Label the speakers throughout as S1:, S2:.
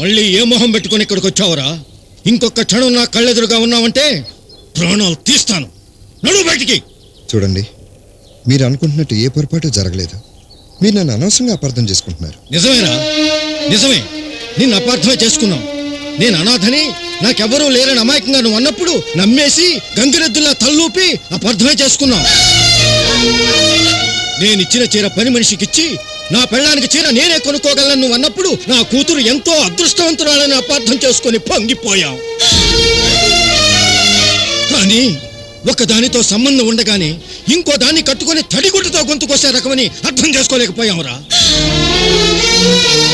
S1: మళ్ళీ ఏ మొహం పెట్టుకొని ఇక్కడికి వచ్చావురా? ఇంకొక క్షణం నా కళ్ళెదురుగా ఉన్నావంటే ప్రాణాలు తీస్తాను. నడు బయటికి!
S2: చూడండి మీరు అనుకుంటున్నట్టు ఏ పొరపాటు జరగలేదు. మీరు నన్ను అనవసరంగా అపార్థం చేసుకుంటున్నారు.
S1: నిజమేరా? నిజమే. నిన్ను అపార్థమే చేసుకున్నావు నేను అనాథని నాకెవరూ లేరని అమాయకంగా నువ్వు అన్నప్పుడు నమ్మేసి గంగిరెద్దులా తల్లూపి అపార్థమే చేసుకున్నావు. నేను ఇచ్చిన చీర పని మనిషికిచ్చి నా పెళ్ళానికి చీర నేనే కొనుక్కోగలను నువ్వు అన్నప్పుడు నా కూతురు ఎంతో అదృష్టవంతురాలని అపార్థం చేసుకొని పొంగిపోయావు. కానీ ఒకదానితో సంబంధం ఉండగానే ఇంకో దాన్ని కట్టుకొని తడిగుడ్డతో గొంతుకొసే రకమని అర్థం చేసుకోలేకపోయావురా.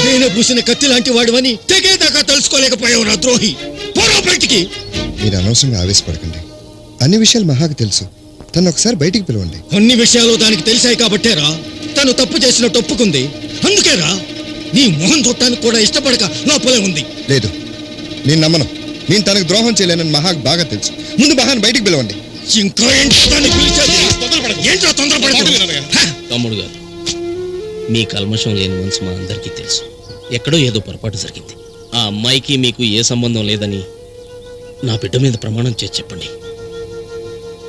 S1: నేను పూసిన కత్తి లాంటి వాడివని తెగేదాకా తెలుసుకోలేకపోయావురా ద్రోహి. పోరా బయటికి.
S2: మీరు అనవసరంగా ఆవేశపడకండి. అన్ని విషయాలు మహాకు తెలుసు. తను ఒకసారి బయటికి పిలవండి.
S1: అన్ని విషయాలు దానికి తెలిసాయి కాబట్టేరా తను తప్పు చేసినట్టు ఒప్పుకుంది. అందుకేరా నీ మొహం చూడటానికి కూడా ఇష్టపడక లోపలే ఉంది.
S2: లేదు. నేను నమ్మను. నేను తనకు ద్రోహం చేయలేనని మహాకు బాగా తెలుసు. ముందు మహాని బయటికి పిలవండి.
S1: ఇంకా ఏంటి!
S3: తమ్ముడు గారు మీ కల్మషం లేని మనసు మా అందరికీ తెలుసు. ఎక్కడో ఏదో పొరపాటు జరిగింది. ఆ అమ్మాయికి మీకు ఏ సంబంధం లేదని నా బిడ్డ మీద ప్రమాణం చేసి చెప్పండి.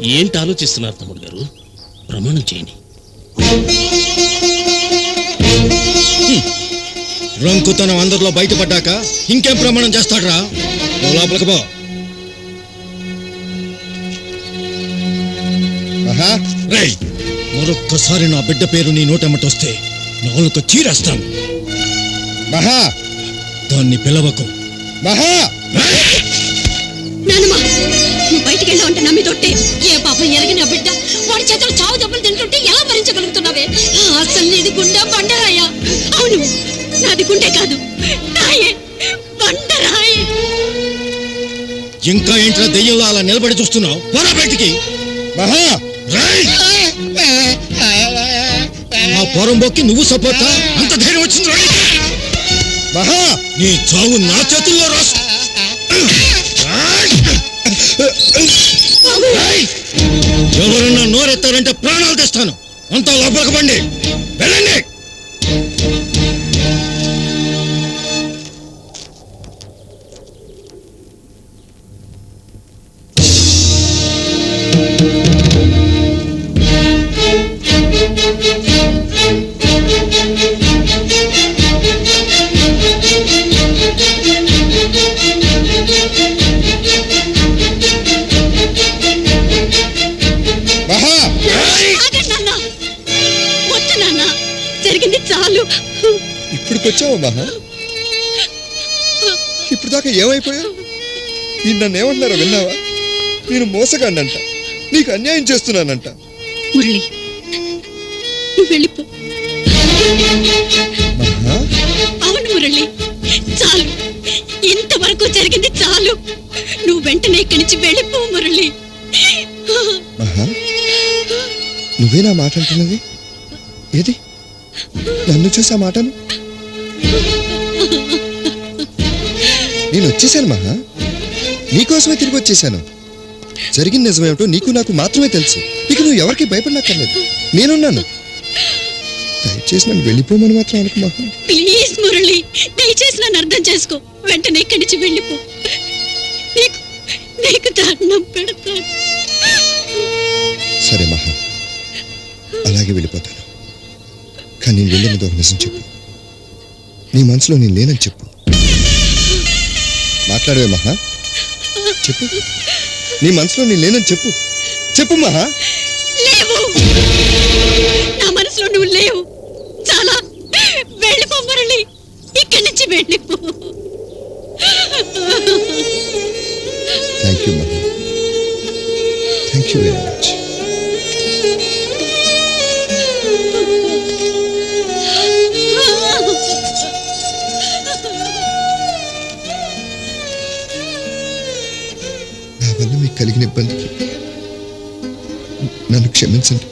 S3: ఏంటి ఆలోచిస్తున్నారు తమ్ముడు గారు? ప్రమాణం చేయండి.
S1: రంకుతనం అందరిలో బయటపడ్డాక ఇంకేం ప్రమాణం చేస్తాడ్రా? నువ్వు లోపలికి పో. మరొక్కసారి నా బిడ్డ పేరు నీ నోటెమ్మటొస్తే నాలుక చీరేస్తాను.
S2: మహా
S1: దాన్ని పిలవకు.
S2: మహా!
S4: నానమ్మా నువ్వు బయటికి వెళ్ళా ఉంటే నమ్మి తొట్టే. ఏ పాపం ఎరగిన బిడ్డ వాడి చేతులు చావు దెబ్బలు తింటుంటే ఎలా భరించగలుగుతున్నావే? అసలు నీది గుండె బండరాయా? అవును నాది గుండె కాదు. రాయే బండరాయే.
S1: ఇంకా ఏంట్రా దెయ్యంలో అలా నిలబడి చూస్తున్నావు? పోరా బయటికి.
S2: మహా!
S1: రేయ్! ఆ పొరంబోక్కి నువ్వు సపోర్టా? అంత ధైర్యం వచ్చింది?
S2: మహా
S1: నీ చావు నా చేతుల్లో రాసు. ఎవరన్నా నోరెత్తారంటే ప్రాణాలు తెస్తాను. అంతా లోపలికి పండి. వెళ్ళండి.
S4: జరిగింది చాలు.
S2: ఇప్పుడుకొచ్చావా మహా? ఇప్పుడు దాకా ఏమైపోయావు? నేను నన్ను ఏమంటున్నారో విన్నావా? నేను మోసగాడినంట నీకు అన్యాయం చేస్తున్నానంట.
S4: మురళి నువ్వు వెళ్ళిపో.
S2: మహా?
S4: అవును మురళి చాలు. ఇంతవరకు జరిగింది చాలు. నువ్వు వెంటనే ఇక్కడి నుంచి వెళ్ళిపో మురళి.
S2: మహా? నువ్వేనా మాట అంటున్నది ఏది? నన్ను చూసా మాటను నేను వచ్చేసాను మహా. నీకోసమే తిరిగి వచ్చేసాను. జరిగిన నిజమేమిటో నీకు నాకు మాత్రమే తెలుసు. ఇక నువ్వు ఎవరికి భయపడనక్కర్లేదు. నేనున్నాను. దయచేసి నన్ను వెళ్ళిపోమని మాత్రం అనుకు మహా.
S4: ప్లీజ్ మురళి. దయచేసి నన్ను అర్థం చేసుకో. వెంటనే ఇక్కడి నుంచి వెళ్ళిపో. నీకు నీకు పెడతాను.
S2: సరే మహా. అలాగే వెళ్ళిపోతాను. కానీ నేను వెళ్ళిన ఒక నిజం చెప్పు. నీ మనసులో నేను లేనని చెప్పు. మాట్లాడవే మహా. చెప్పు. నీ మనసులో నేను లేనని చెప్పు. చెప్పు మహా.
S4: లేవు. నా మనసులో నువ్వు లేవు. చాలా వెళ్ళిపో మురళి. ఇక్కడి నుంచి వెళ్ళిపో
S2: thank you Maha. Thank you very much వల్ల మీకు కలిగిన ఇబ్బందికి నన్ను క్షమించండి.